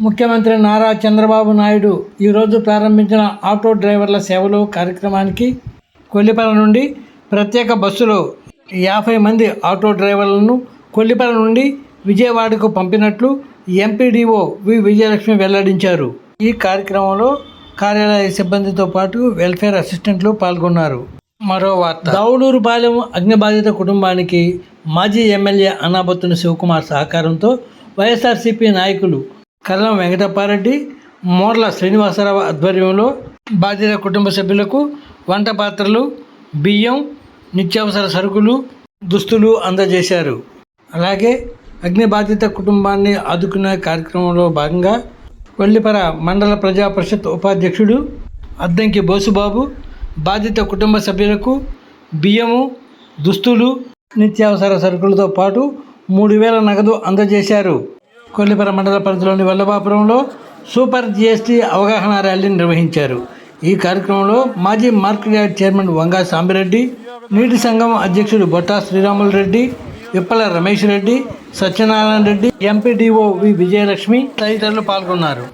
ముఖ్యమంత్రి నారా చంద్రబాబు నాయుడు ఈరోజు ప్రారంభించిన ఆటో డ్రైవర్ల సేవలు కార్యక్రమానికి కొల్లిపర నుండి ప్రత్యేక బస్సులో యాభై మంది ఆటో డ్రైవర్లను కొల్లిపర నుండి విజయవాడకు పంపినట్లు ఎంపీడీఓ వి విజయలక్ష్మి వెల్లడించారు. ఈ కార్యక్రమంలో కార్యాలయ సిబ్బందితో పాటు వెల్ఫేర్ అసిస్టెంట్లు పాల్గొన్నారు. మరో వార్త. దౌడూరుపాలెం అగ్నిబాధిత కుటుంబానికి మాజీ ఎమ్మెల్యే అన్నాబత్తుని శివకుమార్ సహకారంతో వైఎస్ఆర్సీపీ నాయకులు కల్లం వెంకటప్పారెడ్డి మోర్ల శ్రీనివాసరావు ఆధ్వర్యంలో బాధిత కుటుంబ సభ్యులకు వంట పాత్రలు బియ్యం నిత్యావసర సరుకులు దుస్తులు అందజేశారు. అలాగే అగ్ని బాధిత కుటుంబాన్ని ఆదుకునే కార్యక్రమంలో భాగంగా కొల్లిపర మండల ప్రజా పరిషత్ ఉపాధ్యక్షుడు అద్దంకి బోసుబాబు బాధిత కుటుంబ సభ్యులకు బియ్యము దుస్తులు నిత్యావసర సరుకులతో పాటు మూడు వేల నగదు అందజేశారు. కొల్లిపర మండల పరిధిలోని వల్లభాపురంలో సూపర్ జిఎస్టీ అవగాహన ర్యాలీ నిర్వహించారు. ఈ కార్యక్రమంలో మాజీ market yard chairman Vanga Sambireddy నీటి సంఘం అధ్యక్షుడు బొట్టా శ్రీరాములు రెడ్డి విప్పల రమేష్ రెడ్డి సత్యనారాయణ రెడ్డి ఎంపీడీఓ వి విజయలక్ష్మి తదితరులు పాల్గొన్నారు.